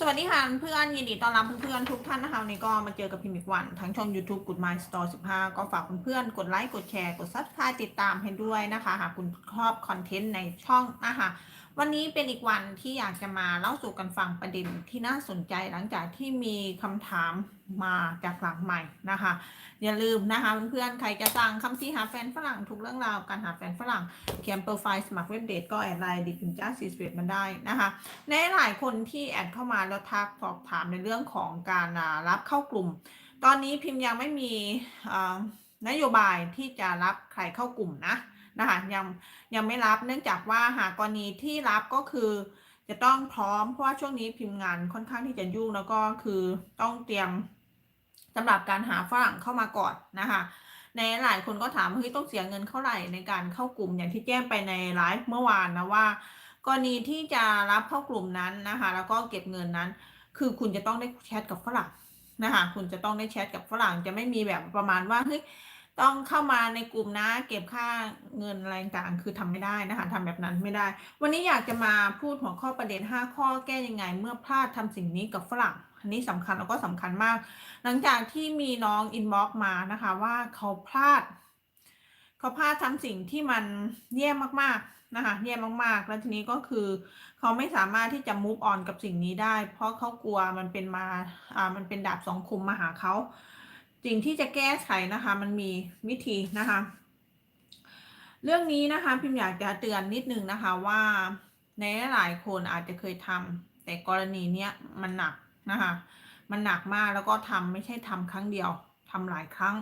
สวัสดีค่ะเพื่อนยินดีต้อนรับเพื่อนๆทุกท่านนะคะวันนี้ก็มาเจอกับพิมพ์อีกวันทั้งช่อง YouTube Good Mind Store 15 ก็ฝากเพื่อนๆกดไลค์กดแชร์กด Subscribe ติดตามให้ด้วยนะคะ หากคุณชอบคอนเทนต์ในช่องนะคะ วันนี้เป็นอีกวันที่อยากจะมาเล่าสู่กันฟังประเด็นที่น่าสนใจหลังจากที่มีคำถามมาจากหลังใหม่นะคะ อย่าลืมนะคะเพื่อนๆใครจะสั่งคำซีหาแฟนฝรั่งทุกเรื่องราวการหาแฟนฝรั่งเขียนโปรไฟล์สมัครเว็บเดทก็แอดไลน์ดิคุณจ้าซีสเปดมันได้นะคะในหลายคนที่แอดเข้ามาแล้วทักสอบถามในเรื่องของการรับเข้ากลุ่ม ตอนนี้พิมพ์ยังไม่มีนโยบายที่จะรับใครเข้ากลุ่มนะ นะคะยังยังไม่รับเนื่องจากว่าหากกรณีที่รับก็คือจะต้องพร้อมเพราะว่าช่วงนี้พิมพ์งานค่อนข้างที่จะยุ่งแล้วก็คือต้องเตรียมสำหรับการหาฝรั่งเข้ามาก่อนนะคะในหลายคนก็ถามเฮ้ยต้องเสียเงินเท่าไหร่ในการเข้ากลุ่มอย่างที่แจ้งไปในไลฟ์เมื่อวานนะว่ากรณีที่จะรับเข้ากลุ่มนั้นนะคะแล้วก็เก็บเงินนั้น คือคุณจะต้องได้แชทกับฝรั่งนะคะคุณจะต้องได้แชทกับฝรั่งจะไม่มีแบบประมาณว่าเฮ้ย ต้องเข้ามาในกลุ่มนะ เก็บค่าเงินอะไรต่างคือทำไม่ได้นะคะทำแบบนั้นไม่ได้ วันนี้อยากจะมาพูดหัวข้อประเด็น 5 ข้อแก้ยังไง เมื่อพลาดทำสิ่งนี้กับฝรั่งอันนี้สำคัญแล้วก็สำคัญมาก หลังจากที่มีน้องอินบ็อกมานะคะว่าเขาพลาด เขาพลาดทำสิ่งที่มันแย่มากๆนะคะแย่มากๆ แล้วทีนี้ก็คือ เขาไม่สามารถที่จะ move on กับสิ่งนี้ได้ เพราะเขากลัวมันเป็นมาอ่ามันเป็นดาบสองคมมาหาเขา สิ่งที่จะแก้ไขนะคะ มันมีวิธีนะคะ เรื่องนี้นะคะพิมพ์อยากจะเตือนนิดนึงนะคะว่าในหลายคนอาจจะเคยทำแต่กรณีเนี้ยมันหนักนะคะ มันหนักมากแล้วก็ทำไม่ใช่ทำครั้งเดียวทำหลายครั้ง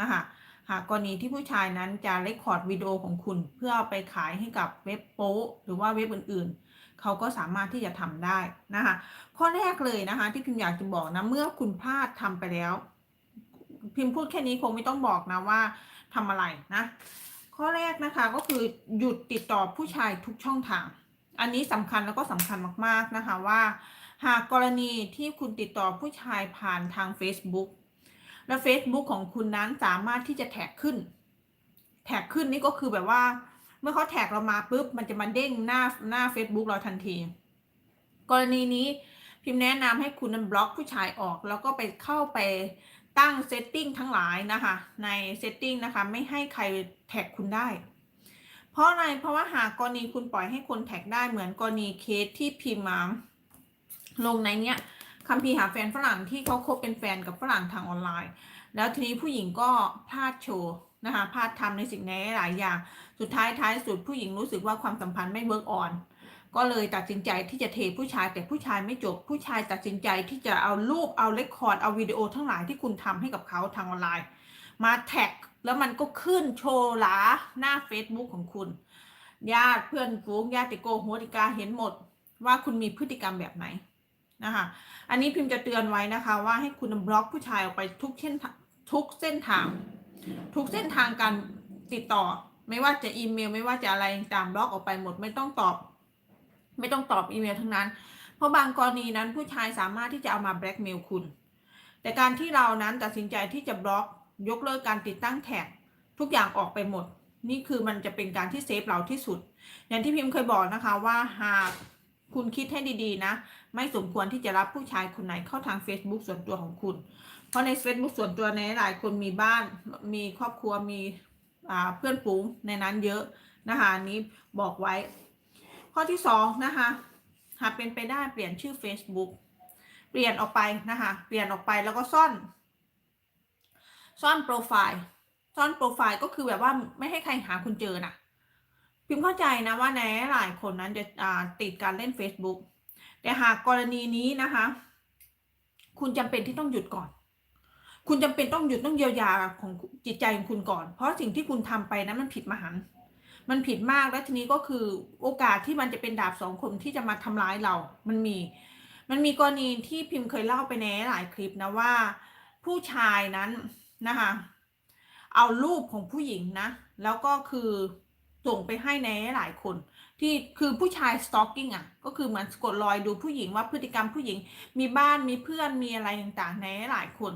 นะคะหากกรณีที่ผู้ชายนั้นจะเรคคอร์ดวิดีโอของคุณเพื่ออไปขายให้กับเว็บโป๊หรือว่าเว็บอื่นๆ เขาก็สามารถที่จะทำได้นะคะ ข้อแรกเลยนะคะ ที่พิมพ์อยากจะบอกนะเมื่อคุณพลาดทำไปแล้ว พิมพ์พูดแค่นี้คงไม่ต้องบอกนะว่าทำอะไรนะ ข้อแรกนะคะก็คือหยุดติดต่อผู้ชายทุกช่องทาง อันนี้สำคัญแล้วก็สำคัญมากๆนะคะว่า หากกรณีที่คุณติดต่อผู้ชายผ่านทาง Facebook และ Facebook ของคุณนั้นสามารถที่จะแท็กขึ้น แท็กขึ้นนี่ก็คือแบบว่า เมื่อเขาแท็กเรามาปุ๊บ มันจะมาเด้งหน้าหน้า Facebook เราทันที กรณีนี้พิมพ์แนะนำให้คุณนั้นบล็อกผู้ชายออก แล้วก็ไปเข้าไป ตั้งเซตติ้งทั้งหลายนะคะในเซตติ้งนะคะไม่ให้ใครแท็กคุณได้ เพราะอะไรเพราะว่าหากกรณีคุณปล่อยให้คนแท็กได้เหมือนกรณีเคสที่พิมพ์มาลงในเนี้ยคัมภีหาแฟนฝรั่งที่เขาคบเป็นแฟนกับฝรั่งทางออนไลน์ แล้วทีนี้ผู้หญิงก็พลาดโชว์นะคะพลาดทำในสิ่งนี้หลายอย่าง สุดท้ายท้ายสุดผู้หญิงรู้สึกว่าความสัมพันธ์ไม่เวิร์กออน ก็เลยตัดสินใจที่จะเทผู้ชายแต่ผู้ชายไม่จบ ผู้ชายตัดสินใจที่จะเอารูปเอาเรคคอร์ดเอาวิดีโอทั้งหลายที่คุณทำให้กับเขาทางออนไลน์ มาแท็กแล้วมันก็ขึ้นโชว์หลาหน้า Facebook ของคุณ ญาติเพื่อนฝูงญาติโกโหติกาเห็นหมดว่าคุณมีพฤติกรรมแบบไหนนะคะอันนี้พิมพ์จะเตือนไว้นะคะ ว่าให้คุณบล็อกผู้ชายออกไปทุกเส้นทุกเส้นทาง ทุกเส้นทางการติดต่อ ไม่ว่าจะอีเมล ไม่ว่าจะอะไรตามบล็อกออกไปหมดไม่ต้องตอบ ไม่ต้องตอบอีเมลทั้งนั้น เพราะบางกรณีนั้นผู้ชายสามารถที่จะเอามาแบล็กเมลคุณ แต่การที่เรานั้นตัดสินใจที่จะบล็อกยกเลิกการติดตั้งแท็กทุกอย่างออกไปหมด นี่คือมันจะเป็นการที่เซฟเราที่สุด อย่างที่พิมพ์เคยบอกนะคะว่าหากคุณคิดให้ดีๆนะ ไม่สมควรที่จะรับผู้ชายคนไหนเข้าทาง Facebook ส่วนตัวของคุณ เพราะใน Facebook ส่วนตัวในหลายคนมีบ้านมีครอบครัวมีเพื่อนฝูงในนั้นเยอะนะคะนี้บอกไว้ ข้อที่สองนะคะหากเป็นไปได้เปลี่ยนชื่อ Facebook เปลี่ยนออกไปนะคะเปลี่ยนออกไปแล้วก็ซ่อน ซ่อนโปรไฟล์ซ่อนโปรไฟล์ก็คือแบบว่าไม่ให้ใครหาคุณเจอนะพิมพ์เข้าใจนะว่าในหลายคนนั้นจะติดการเล่น Facebook แต่หากกรณีนี้นะคะ คุณจำเป็นที่ต้องหยุดก่อน คุณจำเป็นต้องหยุดต้องเยียวยาของจิตใจของคุณก่อน เพราะสิ่งที่คุณทำไปนั้นมันผิดมหันต์ มันผิดมากและทีนี้ก็คือโอกาสที่มันจะเป็นดาบสองคมที่จะมาทำร้ายเรา มันมี มันมีกรณีที่พิมพ์เคยเล่าไปในหลายคลิปนะว่า ผู้ชายนั้นนะคะเอารูปของผู้หญิงนะ แล้วก็คือส่งไปให้ในหลายคน ที่คือผู้ชาย stalking อะ ก็คือเหมือนกดรอยดูผู้หญิงว่าพฤติกรรมผู้หญิง มีบ้านมีเพื่อนมีอะไรต่างๆ ในหลายคน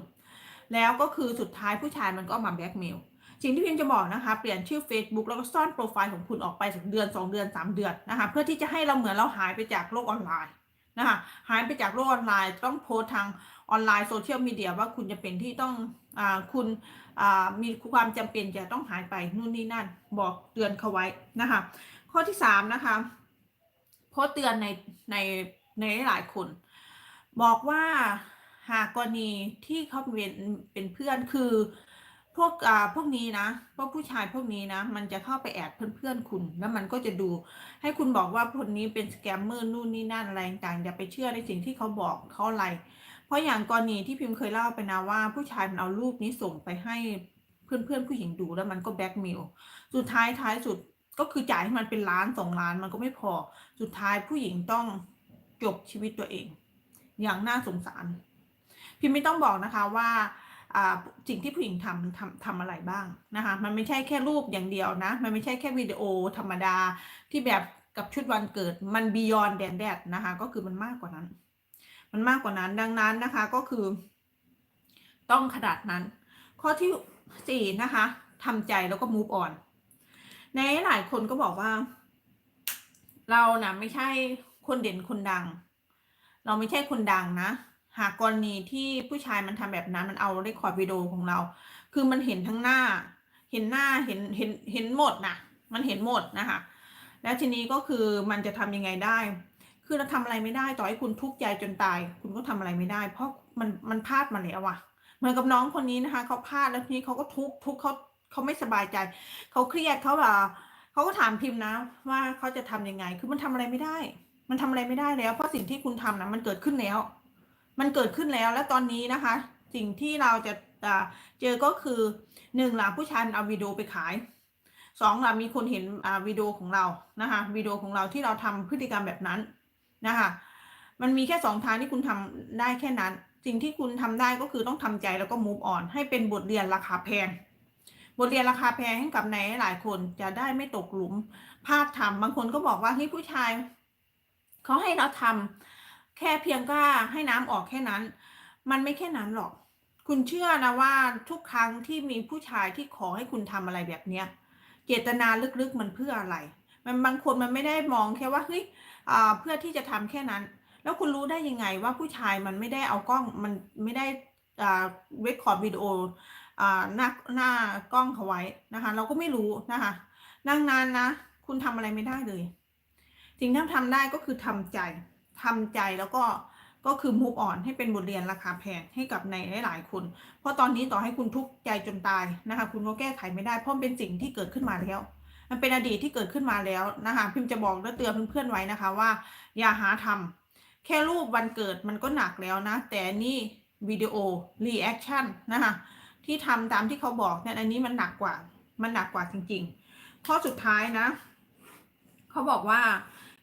แล้วก็คือสุดท้ายผู้ชายมันก็มาแบล็กเมล สิ่งที่พิมจะบอกนะคะ เปลี่ยนชื่อ Facebook แล้วก็ซ่อนโปรไฟล์ของคุณออกไปสักเดือน 2 เดือน 3 เดือนนะคะ เพื่อที่จะให้เราเหมือนเราหายไปจากโลกออนไลน์นะคะหายไปจากโลกออนไลน์ต้องโพสทางออนไลน์โซเชียลมีเดียว่าคุณจะเป็นที่ต้องอาคุณอ่ามีความจำเป็นจะต้องหายไปนู่นนี่นั่น บอกเตือนเขาไว้นะคะ ข้อที่สามนะคะโพสเตือนในในในหลายคน บอกว่าหากกรณีที่เขาเป็นเป็นเพื่อนคือ พวกอ่าพวกนี้นะพวกผู้ชายพวกนี้นะ มันจะเข้าไปแอดเพื่อนๆคุณ แล้วมันก็จะดู ให้คุณบอกว่าคนนี้เป็นสแกมเมอร์นู่นนี่นั่นอะไรต่างๆอย่าไปเชื่อในสิ่งที่เขาบอกเขาอะไร เพราะอย่างกรณีที่พิมพ์เคยเล่าไปนะว่า ผู้ชายมันเอารูปนี้ส่งไปให้เพื่อนๆผู้หญิงดูแล้วมันก็แบล็กเมลสุดท้ายท้ายสุดก็คือจ่ายให้มันเป็นล้านสองล้านมันก็ไม่พอ สุดท้ายผู้หญิงต้องจบชีวิตตัวเอง อย่างน่าสงสาร พิมไม่ต้องบอกนะคะว่า สิ่งที่ผู้หญิงทำทำทำอะไรบ้างนะคะ มันไม่ใช่แค่รูปอย่างเดียวนะ มันไม่ใช่แค่วิดีโอธรรมดาที่แบบกับชุดวันเกิดมันบียอนแดนแดดนะคะ ก็คือมันมากกว่านั้น มันมากกว่านั้นดังนั้นนะคะก็คือ ต้องขนาดนั้น ข้อที่สี่นะคะทำใจแล้วก็ move on ในหลายคนก็บอกว่า เรานะไม่ใช่คนเด่นคนดัง เราไม่ใช่คนดังนะ หากกรณีที่ผู้ชายมันทำแบบนั้นมันเอาเรคคอร์ดวิดีโอของเรา คือมันเห็นทั้งหน้า เห็นหน้าเห็นเห็นเห็นหมดนะมันเห็นหมดนะคะแล้วทีนี้ก็คือมันจะทำยังไงได้ คือเราทำอะไรไม่ได้ต่อให้คุณทุกข์ใจจนตาย คุณก็ทำอะไรไม่ได้ เพราะมันมันพลาดมาแล้วอะเหมือนกับน้องคนนี้นะคะเขาพลาดแล้วทีนี้เขาก็ทุกข์ทุกข์เขาเขาไม่สบายใจเขาเครียดเขาแบบเขาก็ถามพิมพ์นะ ว่าเขาจะทำยังไง คือมันทำอะไรไม่ได้ มันทำอะไรไม่ได้แล้ว เพราะสิ่งที่คุณทำนะมันเกิดขึ้นแล้ว มันเกิดขึ้นแล้วและตอนนี้นะคะ สิ่งที่เราจะเจอก็คือหนึ่งหล่ะผู้ชายมันเอาวิดีโอไปขายสองหล่ะมีคนเห็นวิดีโอของเรานะคะวิดีโอของเราที่เราทำพฤติกรรมแบบนั้นนะคะมันมีแค่สองทางที่คุณทำได้แค่นั้น สิ่งที่คุณทำได้ก็คือต้องทำใจแล้วก็ move on ให้เป็นบทเรียนราคาแพงบทเรียนราคาแพงให้กับในหลายคนจะได้ไม่ตกหลุมพลาดทำบางคนก็บอกว่าเฮ้ยผู้ชายเขาให้เราทำ แค่เพียงก็ให้น้ำออกแค่นั้น มันไม่แค่นั้นหรอก คุณเชื่อนะว่าทุกครั้งที่มีผู้ชายที่ขอให้คุณทำอะไรแบบเนี้ยเจตนาลึกๆมันเพื่ออะไร มันบางคนมันไม่ได้มองแค่ว่าเฮ้ยเพื่อที่จะทำแค่นั้น แล้วคุณรู้ได้ยังไงว่าผู้ชายมันไม่ได้เอากล้องมันไม่ได้เรคคอร์ดวิดีโอหน้าหน้ากล้องเขาไว้นะคะ เราก็ไม่รู้นะคะดังนั้นนะ คุณทำอะไรไม่ได้เลย สิ่งที่ทำได้ก็คือทำใจ ทำใจแล้วก็ก็คือ move on ให้เป็นบทเรียนราคาแพงให้กับในหลายๆคน เพราะตอนนี้ต่อให้คุณทุกข์ใจจนตายนะคะ คุณก็แก้ไขไม่ได้เพราะมันเป็นสิ่งที่เกิดขึ้นมาแล้ว มันเป็นอดีตที่เกิดขึ้นมาแล้วนะคะพิมจะบอกและเตือนเพื่อนๆไว้นะคะว่า อย่าหาทำแค่รูปวันเกิดมันก็หนักแล้วนะ แต่นี่วิดีโอรีแอคชั่นนะคะที่ทำตามที่เขาบอกเนี่ยอันนี้มันหนักกว่า มันหนักกว่าจริง ๆ ข้อสุดท้ายนะ เขาบอกว่า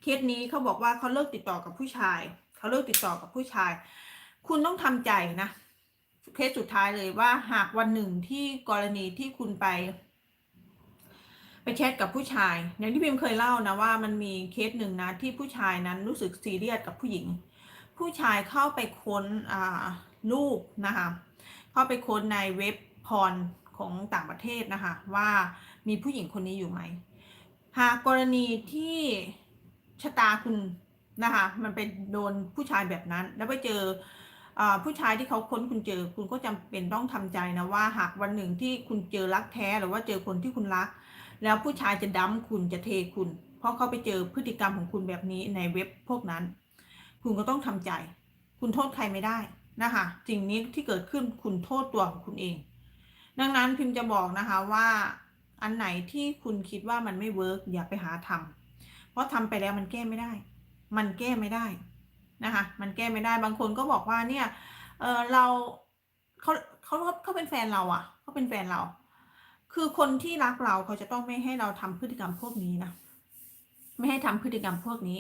เคสนี้เขาบอกว่าเขาเลิกติดต่อกับผู้ชายเขาเลิกติดต่อกับผู้ชาย คุณต้องทำใจนะเคสสุดท้ายเลยว่าหากวันหนึ่งที่กรณีที่คุณไป ไปแชทกับผู้ชายอย่างที่พิมเคยเล่านะว่ามันมีเคสหนึ่งนะที่ผู้ชายนั้นรู้สึกซีเรียสกับผู้หญิง ผู้ชายเข้าไปค้นรูปนะคะเข้าไปค้นในเว็บพรของต่างประเทศนะคะว่ามีผู้หญิงคนนี้อยู่ไหมหากกรณีที่ ชะตาคุณนะคะ มันเป็นโดนผู้ชายแบบนั้น แล้วไปเจออผู้ชายที่เขาค้นคุณเจอ คุณก็จำเป็นต้องทำใจนะว่า หากวันหนึ่งที่คุณเจอรักแท้หรือว่าเจอคนที่คุณรัก แล้วผู้ชายจะดั้มคุณจะเทคุณ เพราะเขาไปเจอพฤติกรรมของคุณแบบนี้ในเว็บพวกนั้น คุณก็ต้องทำใจ คุณโทษใครไม่ได้นะคะสิ่งนี้ที่เกิดขึ้นคุณโทษตัวของคุณเอง ดังนั้นพิมพ์จะบอกนะคะว่าอันไหนที่คุณคิดว่ามันไม่เวิร์กอย่าไปหาทำ เพราะทำไปแล้วมันแก้ไม่ได้ มันแก้ไม่ได้นะคะ มันแก้ไม่ได้บางคนก็บอกว่าเนี่ยเออเราเขาเขาเขาเป็นแฟนเราอะ่ะเขาเป็นแฟนเรา คือคนที่รักเราเขาจะต้องไม่ให้เราทำพฤติกรรมพวกนี้นะไม่ให้ทำพฤติกรรมพวกนี้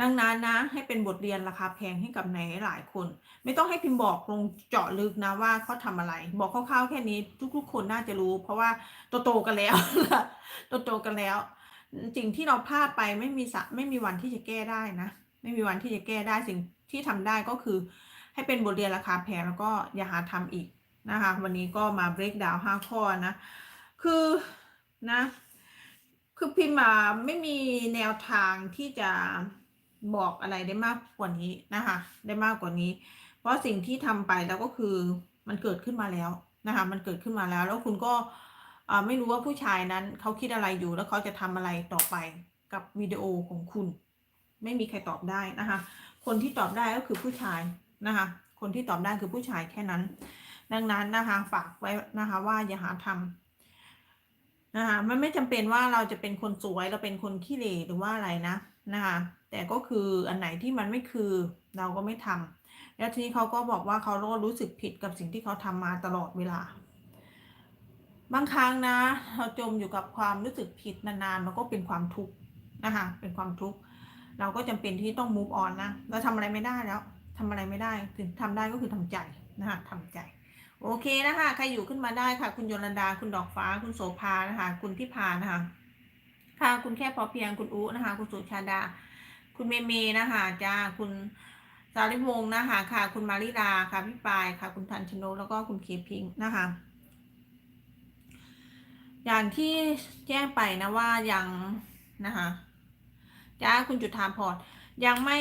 ดังนั้นนะ ให้เป็นบทเรียนราคาแพงให้กับในหลายคน ไม่ต้องให้พิมพ์บอกลงเจาะลึกนะว่าเขาทำอะไร บอกคร่าวๆแค่นี้ ทุกๆ คนน่าจะรู้ เพราะว่าโตๆกันแล้วโตๆกันแล้ว สิ่งที่เราพลาดไปไม่มีสะไม่มีวันที่จะแก้ได้นะ ไม่มีวันที่จะแก้ได้สิ่งที่ทำได้ก็คือ ให้เป็นบทเรียนราคาแพงแล้วก็อย่าหาทำอีกนะคะ วันนี้ก็มา break down ห้าข้อนะ คือนะคือพิมพ์มาไม่มีแนวทางที่จะบอกอะไรได้มากกว่านี้นะคะ ได้มากกว่านี้ เพราะสิ่งที่ทำไปแล้วก็คือมันเกิดขึ้นมาแล้วนะคะ มันเกิดขึ้นมาแล้วแล้วคุณก็ ไม่รู้ว่าผู้ชายนั้นเขาคิดอะไรอยู่แล้วเขาจะทำอะไรต่อไปกับวิดีโอของคุณ ไม่มีใครตอบได้นะคะ คนที่ตอบได้ก็คือผู้ชายนะคะ คนที่ตอบได้คือผู้ชายแค่นั้น ดังนั้นนะคะฝากไว้นะคะว่าอย่าหาทำนะคะมันไม่จำเป็นว่าเราจะเป็นคนสวยเราเป็นคนขี้เหร่หรือว่าอะไรนะนะคะแต่ก็คืออันไหนที่มันไม่คือเราก็ไม่ทำแล้วทีนี้เขาก็บอกว่าเขาก็รู้สึกผิดกับสิ่งที่เขาทำมาตลอดเวลา บางครั้งนะ เราจมอยู่กับความรู้สึกผิดนานๆ มันก็เป็นความทุกข์นะคะ เป็นความทุกข์ เราก็จำเป็นที่ต้อง move on นะ เราทำอะไรไม่ได้แล้วทำอะไรไม่ได้ถึงทำได้ก็คือทำใจนะคะทำใจ โอเคนะคะ ใครอยู่ขึ้นมาได้ค่ะ คุณโยลันดา คุณดอกฟ้า คุณโสภานะคะ คุณทิพานะคะ ค่ะ คุณแค่พอเพียง คุณอุนะคะ คุณสุชาดา คุณเมเมนะคะจ้า คุณสาริวงศ์นะคะ ค่ะ คุณมาริดาค่ะ พี่ปายค่ะ คุณทันชนกแล้วก็คุณเคพิงนะคะ อย่างที่แจ้งไปนะว่ายังนะคะจ้าคุณจุธาพรยังไม่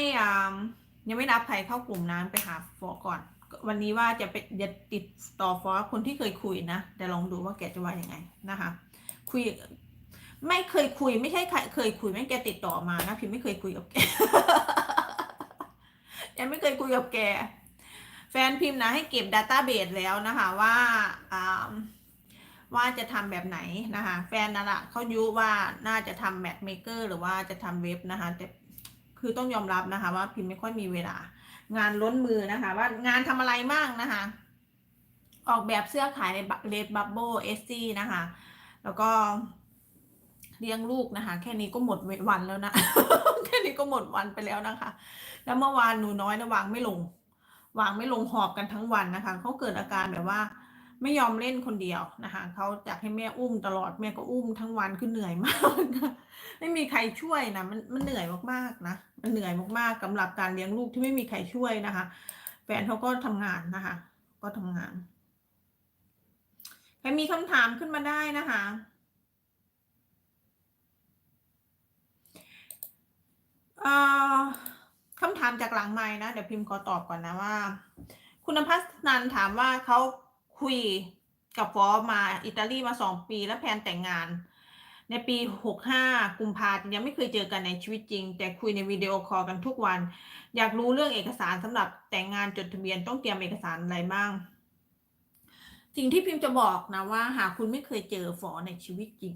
ยังไม่รับใครเข้ากลุ่มนั้นไปหาฟอก่อน วันนี้ว่าจะไปจะติดต่อฟอคนที่เคยคุยนะแต่ลองดูว่าแกจะว่ายังไงนะคะ คุยไม่เคยคุยไม่ใช่เคยคุยไม่แกติดต่อมานะพิมไม่เคยคุยกับแกยังไม่เคยคุยกับแก แฟนพิมพ์นะให้เก็บดัตต้าเบสแล้วนะคะว่าอ่า ว่าจะทำแบบไหนนะคะ แฟนนั่นแหละเขายุว่าน่าจะทำแมทเมเกอร์หรือว่าจะทำเว็บนะคะแต่คือต้องยอมรับนะคะ ว่าพิมไม่ค่อยมีเวลา งานล้นมือนะคะ ว่างานทำอะไรบ้างนะคะ ออกแบบเสื้อขายในเลดบับเบิลเอสซีนะคะ แล้วก็เลี้ยงลูกนะคะ แค่นี้ก็หมดวันแล้วนะ แค่นี้ก็หมดวันไปแล้วนะคะ แล้วเมื่อวานหนูน้อยนะวางไม่ลง วางไม่ลงหอบกันทั้งวันนะคะเขาเกิดอาการแบบว่า ไม่ยอมเล่นคนเดียวนะคะเขาอยากให้แม่อุ้มตลอดแม่ก็อุ้มทั้งวันคือเหนื่อยมาก ไม่มีใครช่วยนะมันมันเหนื่อยมากๆนะมันเหนื่อยมากๆสำหรับการเลี้ยงลูกที่ไม่มีใครช่วยนะคะแฟนเขาก็ทำงานนะคะ ก็ทำงานใครมีคำถามขึ้นมาได้นะคะคำถามจากหลังไม้นะ เดี๋ยวพิมพ์ขอตอบก่อนนะว่า คุณพัฒนันถามว่าเขา คุยกับฟอมาอิตาลีมาสองปีแล้วแพนแต่งงาน ในปีหกห้ากุมภาพันธ์ยังไม่เคยเจอกันในชีวิตจริง แต่คุยในวิดีโอคอลกันทุกวัน อยากรู้เรื่องเอกสารสำหรับแต่งงานจดทะเบียนต้องเตรียมเอกสารอะไรบ้างสิ่งที่พิมพ์จะบอกนะว่า หากคุณไม่เคยเจอฟอในชีวิตจริง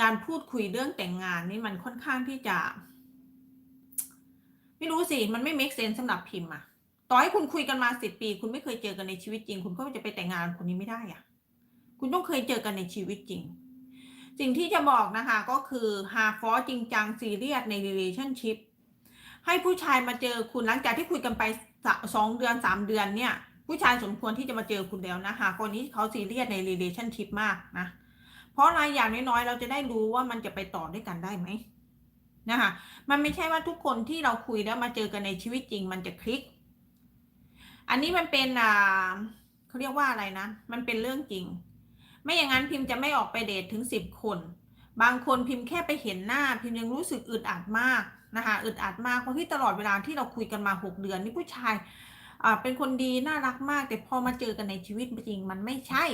การพูดคุยเรื่องแต่งงานนี่มันค่อนข้างที่จะ ไม่รู้สิ มันไม่ make sense สำหรับพิมพ์อะ ต่อให้คุณคุยกันมาสิบปี คุณไม่เคยเจอกันในชีวิตจริง คุณก็จะไปแต่งงานคนนี้ไม่ได้อะคุณต้องเคยเจอกันในชีวิตจริง สิ่งที่จะบอกนะคะก็คือหาฟอจริงจังซีเรียสใน relationship ให้ผู้ชายมาเจอคุณหลังจากที่คุยกันไปสองเดือนสามเดือนเนี่ย ผู้ชายสมควรที่จะมาเจอคุณแล้วนะคะคนนี้เขาซีเรียสใน relationship มากนะเพราะอะไรอย่างน้อยๆ เราจะได้รู้ว่ามันจะไปต่อด้วยกันได้ไหมนะคะมันไม่ใช่ว่าทุกคนที่เราคุยแล้วมาเจอกันในชีวิตจริง มันจะคลิก อันนี้มันเป็นอ่าเขาเรียกว่าอะไรนะ มันเป็นเรื่องจริง ไม่อย่างนั้นพิมพ์จะไม่ออกไปเดทถึงสิบคน บางคนพิมพ์แค่ไปเห็นหน้า พิมพ์ยังรู้สึกอึดอัดมากนะคะอึดอัดมากเพราะที่ตลอดเวลาที่เราคุยกันมาหกเดือนนี่ผู้ชายอ่าเป็นคนดีน่ารักมาก แต่พอมาเจอกันในชีวิตจริง มันไม่ใช่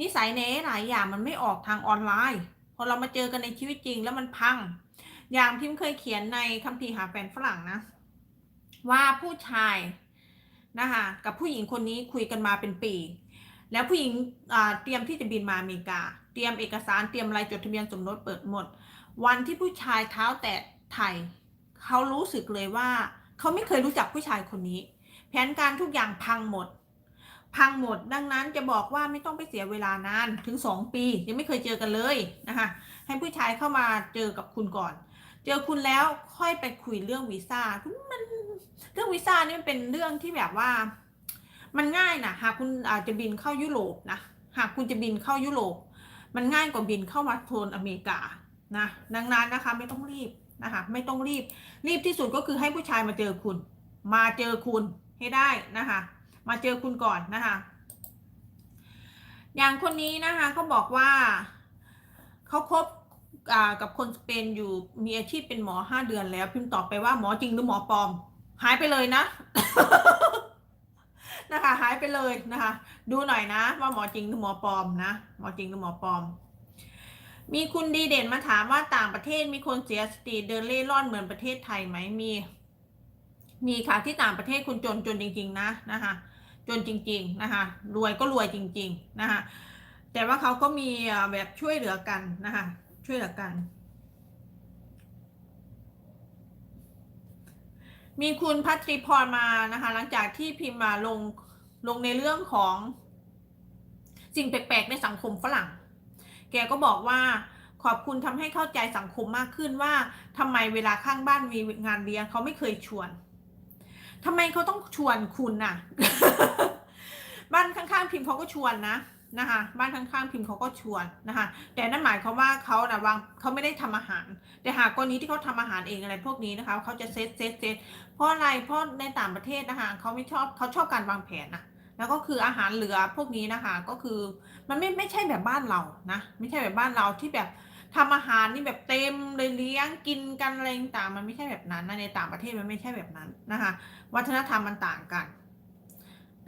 นิสัยในหลายอย่างมันไม่ออกทางออนไลน์พอเรามาเจอกันในชีวิตจริงแล้วมันพัง อย่างพิมพ์เคยเขียนในคัมภีร์หาแฟนฝรั่งนะ ว่าผู้ชาย นะคะกับผู้หญิงคนนี้คุยกันมาเป็นปี แล้วผู้หญิงเตรียมที่จะบินมาอเมริกา เตรียมเอกสารเตรียมอะไรจดทะเบียนสมรสเปิดหมด วันที่ผู้ชายเท้าแตะไทยเขารู้สึกเลยว่าเขาไม่เคยรู้จักผู้ชายคนนี้ แผนการทุกอย่างพังหมด พังหมดดังนั้นจะบอกว่าไม่ต้องไปเสียเวลานานถึงสองปี ยังไม่เคยเจอกันเลยนะคะให้ผู้ชายเข้ามาเจอกับคุณก่อน เจอคุณแล้วค่อยไปคุยเรื่องวีซ่ามัน เรื่องวีซ่านี่มันเป็นเรื่องที่แบบว่า มันง่ายนะหากคุณอาจจะบินเข้ายุโรปนะหากคุณจะบินเข้ายุโรปมันง่ายกว่าบินเข้ามาโซนอเมริกานะดังนั้นนะคะไม่ต้องรีบนะคะไม่ต้องรีบรีบที่สุดก็คือให้ผู้ชายมาเจอคุณ มาเจอคุณให้ได้นะคะมาเจอคุณก่อนนะคะอย่างคนนี้นะคะเขาบอกว่าเขาคบกับคนสเปนอยู่มีอาชีพเป็นหมอห้าเดือนแล้ว พิมพ์ตอบไปว่าหมอจริงหรือหมอปลอม หายไปเลยนะ นะคะ หายไปเลยนะคะ ดูหน่อยนะ ว่าหมอจริงหรือหมอปลอมนะหมอจริงหรือหมอปลอม มีคุณดีเด่นมาถามว่าต่างประเทศมีคนเสียสติเดินเล่ร่อนเหมือนประเทศไทยไหมมี มีค่ะที่ต่างประเทศคุณจนจนจริง ๆ นะนะคะจนจริง ๆ นะคะรวยก็รวยจริง ๆ นะคะแต่ว่าเขาก็มีแบบช่วยเหลือกันนะคะช่วยเหลือกัน มีคุณพัทริพรมานะคะ หลังจากที่พิมพ์มาลงลงในเรื่องของสิ่งแปลกๆในสังคมฝรั่ง แกก็บอกว่าขอบคุณทำให้เข้าใจสังคมมากขึ้นว่าทำไมเวลาข้างบ้านมีงานเลี้ยงเขาไม่เคยชวนทำไมเขาต้องชวนคุณน่ะ บ้านข้างๆพิมพ์เขาก็ชวนนะ นะคะบ้านข้างๆพิมพ์เขาก็ชวนนะคะแต่นั่นหมายความว่าเขานะวางเขาไม่ได้ทำอาหาร แต่หากกรณีที่เขาทำอาหารเองอะไรพวกนี้นะคะเขาจะเซตเซตเซตเพราะอะไรเพราะในต่างประเทศนะคะเขาไม่ชอบเขาชอบการวางแผนนะแล้วก็คืออาหารเหลือพวกนี้นะคะก็คือมันไม่ไม่ใช่แบบบ้านเรานะไม่ใช่แบบบ้านเราที่แบบทำอาหารนี่แบบเต็มเลยเลี้ยงกินกันอะไรต่างมันไม่ใช่แบบนั้นนะในต่างประเทศมันไม่ใช่แบบนั้นนะคะ วัฒนธรรมมันต่างกัน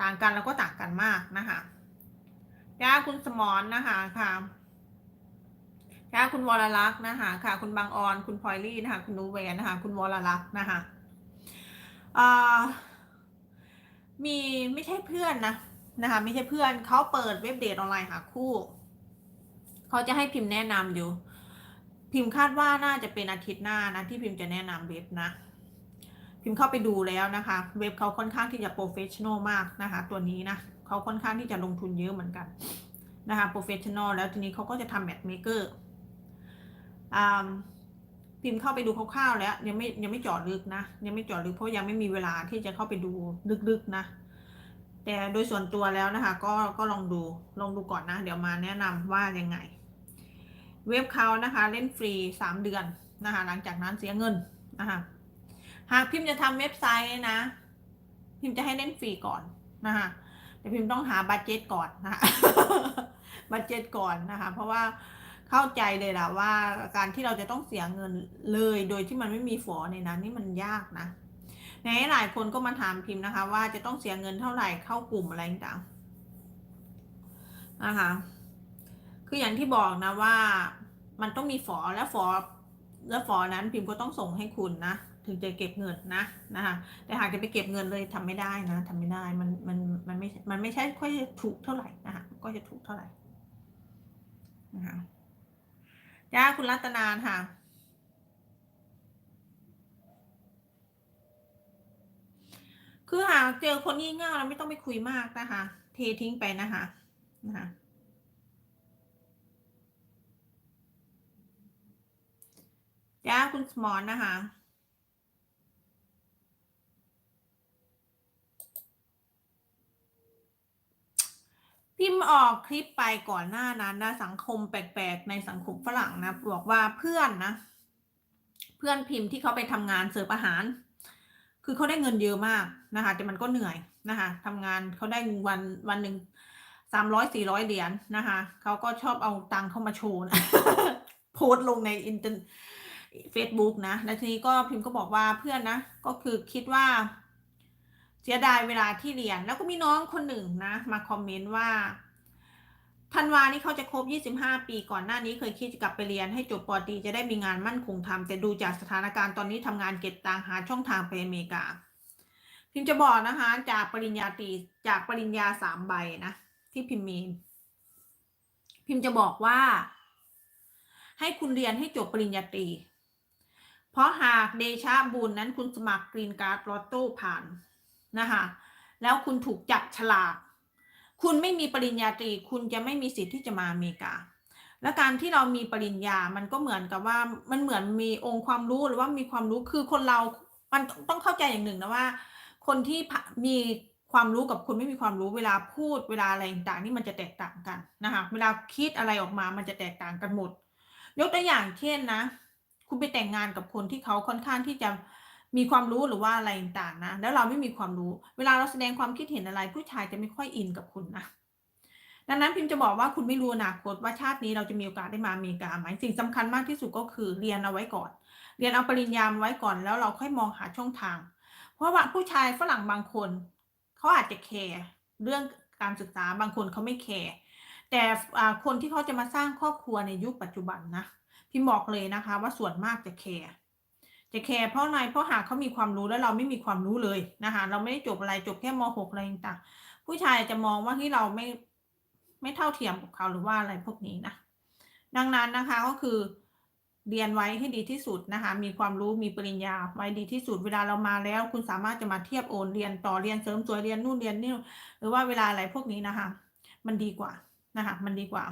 ต่างกันแล้วก็ต่างกันมากนะคะ ย่าคุณสมอนนะคะค่ะย่าคุณวรลักษณ์นะคะค่ะ คุณบางออน คุณพลอยลี่นะคะ คุณนูเวนนะคะ คุณวรลักษณ์นะคะมีไม่ใช่เพื่อนนะนะคะ ไม่ใช่เพื่อนเขาเปิดเว็บเดทออนไลน์หาคู่เขาจะให้พิมพ์แนะนำอยู่ พิมพ์คาดว่าน่าจะเป็นอาทิตย์หน้านะที่พิมพ์จะแนะนำเว็บนะ พิมพ์เข้าไปดูแล้วนะคะ เว็บเขาค่อนข้างที่จะโปรเฟชชั่นอลมากนะคะ ตัวนี้นะ เขาค่อนข้างที่จะลงทุนเยอะเหมือนกันนะคะโปรเฟชชั่นอลแล้วทีนี้เขาก็จะทำแมทเมเกอร์พิมพ์เข้าไปดูคร่าวๆแล้วยังไม่ยังไม่จาะลึกนะ ยังไม่จาะลึกเพราะยังไม่มีเวลาที่จะเข้าไปดูลึกๆนะ แต่โดยส่วนตัวแล้วนะคะ ก็ก็ลองดูลองดูก่อนนะ เดี๋ยวมาแนะนำว่ายังไง เว็บเขานะคะเล่นฟรีสามเดือนนะคะ หลังจากนั้นเสียเงินนะคะหากพิมพ์จะทำเว็บไซต์นะ พิมพ์จะให้เล่นฟรีก่อนนะคะ แต่พิมพ์ต้องหาบัตเจ็ตก่อนนะคะบัตเจ็ตก่อนนะคะ เพราะว่าเข้าใจเลยล่ะว่าการที่เราจะต้องเสียเงินเลยโดยที่มันไม่มีฝอในนั้นนี่มันยากนะในหลายคนก็มาถามพิมพ์นะคะ ว่าจะต้องเสียเงินเท่าไหร่เข้ากลุ่มอะไรต่างๆนะคะคืออย่างที่บอกนะว่ามันต้องมีฝอและฝอแล้วฝอนั้นพิมพ์ก็ต้องส่งให้คุณนะ ถึงจะเก็บเงินนะนะคะแต่หากจะไปเก็บเงินเลยทำไม่ได้นะทำไม่ได้มันมันมันไม่มันไม่ใช่ค่อยถูกเท่าไหร่นะคะก็จะถูกเท่าไหร่นะคะจ้าคุณรัตนานค่ะคือหากเจอคนงี่เง่าเราไม่ต้องไปคุยมากนะคะ เททิ้งไปนะคะนะคะจ้าคุณสมอนนะคะ พิมพ์ออกคลิปไปก่อนหน้านั้นนะสังคมแปลกๆในสังคมฝรั่งนะบอกว่าเพื่อนนะ เพื่อนพิมพ์ที่เขาไปทำงานเสิร์ฟอาหาร คือเขาได้เงินเยอะมากนะคะ แต่มันก็เหนื่อยนะคะทำงานเขาได้วันวันหนึ่งสามร้อยสี่ร้อยเหรียญนะคะเขาก็ชอบเอาตังค์เข้ามาโชว์นะโพสต์ลงในอินเทอร์เฟซบุ๊กนะแล้วทีนี้ก็พิมพ์ก็บอกว่าเพื่อนนะ ก็คือคิดว่า เสียดายเวลาที่เรียน แล้วก็มีน้องคนหนึ่งนะ มาคอมเมนต์ว่าธันวานี้เขาจะครบ 25 ปีก่อนหน้านี้เคยคิดจะกลับไปเรียนให้จบปอตรีจะได้มีงานมั่นคงทำแต่ดูจากสถานการณ์ตอนนี้ทำงานเก็บตังหาช่องทางไปอเมริกา พิมจะบอกนะคะ จากปริญญาตรีจากปริญญาสามใบนะที่พิมพ์มี พิมจะบอกว่า ให้คุณเรียนให้จบปริญญาตรี เพราะหากเดชะบุญนั้นคุณสมัครกรีนการ์ดลอตโต้ผ่าน นะคะแล้วคุณถูกจับฉลาก คุณไม่มีปริญญาตรี คุณจะไม่มีสิทธิ์ที่จะมาอเมริกา และการที่เรามีปริญญา มันก็เหมือนกับว่ามันเหมือนมีองค์ความรู้หรือว่ามีความรู้คือคนเรา มันต้องเข้าใจอย่างหนึ่งนะว่า คนที่มีความรู้กับคนไม่มีความรู้เวลาพูดเวลาอะไรต่างๆนี่มันจะแตกต่างกันนะคะเวลาคิดอะไรออกมามันจะแตกต่างกันหมด ยกตัวอย่างเช่นนะ คุณไปแต่งงานกับคนที่เขาค่อนข้างที่จะ มีความรู้หรือว่าอะไรต่างนะ แล้วเราไม่มีความรู้ เวลาเราแสดงความคิดเห็นอะไร ผู้ชายจะไม่ค่อยอินกับคุณนะ ดังนั้นพิมพ์จะบอกว่าคุณไม่รู้อนาคตว่าชาตินี้เราจะมีโอกาสได้มาอเมริกาไหมสิ่งสำคัญมากที่สุดก็คือเรียนเอาไว้ก่อน เรียนเอาปริญญามาไว้ก่อนแล้วเราค่อยมองหาช่องทาง เพราะว่าผู้ชายฝรั่งบางคนเขาอาจจะแคร์เรื่องการศึกษาบางคนเขาไม่แคร์แต่คนที่เขาจะมาสร้างครอบครัวในยุคปัจจุบันนะพิมบอกเลยนะคะว่าส่วนมากจะแคร์ จะแคร์เพราะอะไรเพราะหากเขามีความรู้แล้วเราไม่มีความรู้เลยนะคะเราไม่ได้จบอะไรจบแค่ม .6 อะไรต่างผู้ชายจะมองว่าที่เราไม่ไม่เท่าเทียมกับเขาหรือว่าอะไรพวกนี้นะดังนั้นนะคะก็คือเรียนไว้ให้ดีที่สุดนะคะ มีความรู้มีปริญญาไว้ดีที่สุด เวลาเรามาแล้ว คุณสามารถจะมาเทียบโอนเรียนต่อเรียนเสริมสวยเรียนนู่นเรียนนี่หรือว่าเวลาอะไรพวกนี้นะคะ มันดีกว่านะคะ มันดีกว่า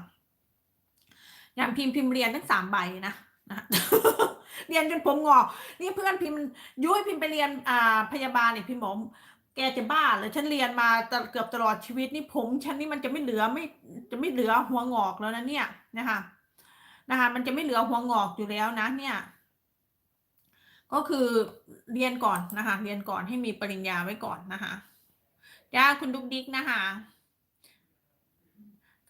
อย่างพิมพ์พิมพ์เรียนทั้งสามใบนะนะ เรียนจนผมงอก นี่เพื่อนพิมพ์ยุ้ยพิมพ์ไปเรียนอ่าพยาบาลเนี่ยพิมพ์บอกแกจะบ้าเหรือฉันเรียนมาเกือบตลอดชีวิตนี่ผมฉันนี่มันจะไม่เหลือไม่จะไม่เหลือหัวงอกแล้วนะเนี่ยนะคะนะคะมันจะไม่เหลือหัวงอกอยู่แล้วนะเนี่ย ก็คือเรียนก่อนนะคะ เรียนก่อนให้มีปริญญาไว้ก่อนนะคะจ้าคุณดุกดิกนะคะ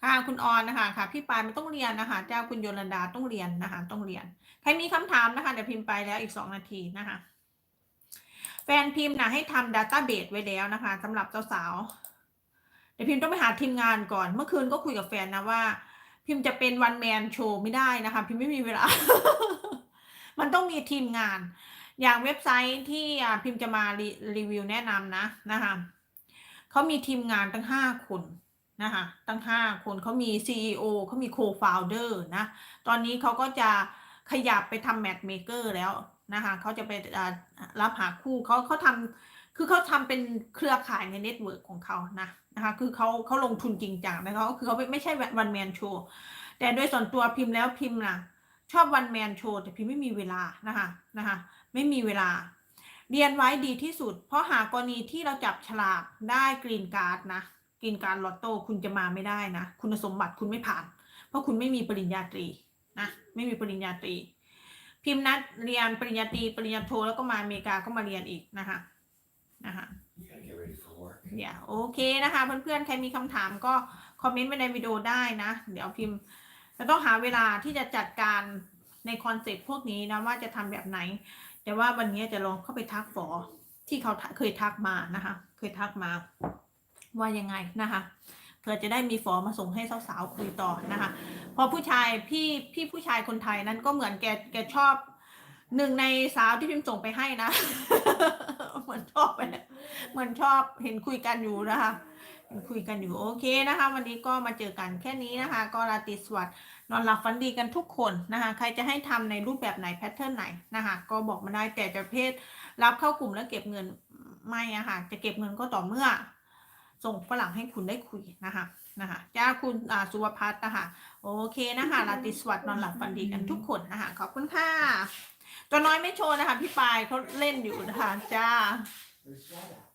ค่ะคุณออนนะคะค่ะพี่ปายไม่ต้องเรียนนะคะเจ้าคุณโยลันดาต้องเรียนนะคะต้องเรียน ใครมีคำถามนะคะเดี๋ยวพิมพ์ไปแล้วอีกสองนาทีนะคะ แฟนพิมพ์นะให้ทำดัตต้าเบสไว้แล้วนะคะสำหรับเจ้าสาวเดี๋ยวพิมพ์ต้องไปหาทีมงานก่อน เมื่อคืนก็คุยกับแฟนนะว่า พิมพ์จะเป็นวันแมนโชว์ไม่ได้นะคะ พิมพ์ไม่มีเวลา มันต้องมีทีมงาน อย่างเว็บไซต์ที่อ่าพิมพ์จะมารีรีวิวแนะนำนะนะคะเขามีทีมงานตั้งห้าคน นะคะตั้งห้าคนเขามี CEO เขามี Co-founder นะ ตอนนี้เขาก็จะขยับไปทำแมทเมเกอร์แล้วนะคะเขาจะไปรับหาคู่เขาเขาทำคือเขาทำเป็นเครือข่ายในเน็ตเวิร์กของเขานะนะคะคือเขาเขาลงทุนจริงจังนะคะคือเขาไม่ใช่วันแมนโชว์แต่โดยส่วนตัวพิมพ์แล้วพิมพ์นะชอบวันแมนโชว์แต่พิมพ์ไม่มีเวลานะคะนะคะไม่มีเวลา เรียนไว้ดีที่สุด เพราะหากกรณีที่เราจับฉลากได้กรีนการ์ดนะ กรีนการลอตโต้คุณจะมาไม่ได้นะ คุณสมบัติคุณไม่ผ่าน เพราะคุณไม่มีปริญญาตรีนะไม่มีปริญญาตรี พิมพ์นัดเรียนปริญญาตรีปริญญาโทแล้วก็มาอเมริกาก็มาเรียนอีกนะคะนะคะเดี๋ยวโอเคนะคะเพื่อนๆใครมีคำถามก็คอมเมนต์ไว้ในวิดีโอได้นะ เดี๋ยวพิมพ์จะต้องหาเวลาที่จะจัดการในคอนเซ็ปต์พวกนี้นะว่าจะทำแบบไหน แต่ว่าวันนี้จะลองเข้าไปทักฝอที่เขาเคยทักมานะคะ เคยทักมา ว่ายังไงนะคะเพื่อจะได้มีฝอร์มาส่งให้สาวๆคุยต่อนะคะพอผู้ชายพี่พี่ผู้ชายคนไทยนั้นก็เหมือนแกแกชอบหนึ่งในสาวที่พิมพ์ส่งไปให้นะ เหมือนชอบไปเลยเหมือนชอบเห็นคุยกันอยู่นะคะเห็นคุยกันอยู่โอเคนะคะ วันนี้ก็มาเจอกันแค่นี้นะคะ ก็ราตรีสวัสดิ์นอนหลับฝันดีกันทุกคนนะคะ ใครจะให้ทำในรูปแบบไหนแพทเทิร์นไหนนะคะ ก็บอกมาได้แต่จะประเภทรับเข้ากลุ่มแล้วเก็บเงินไม่อะค่ะจะเก็บเงินก็ต่อเมื่อ ส่งฝรั่งให้คุณได้คุยนะคะนะคะจ้าคุณอ่าสุวพัฒน์นะคะโอเคนะคะราตรีสวัสดิ์นอนหลับฝันดีกันทุกคนนะคะขอบคุณค่ะตัวน้อยไม่โชว์นะคะพี่ปายเขาเล่นอยู่นะคะจ้า Where's that at?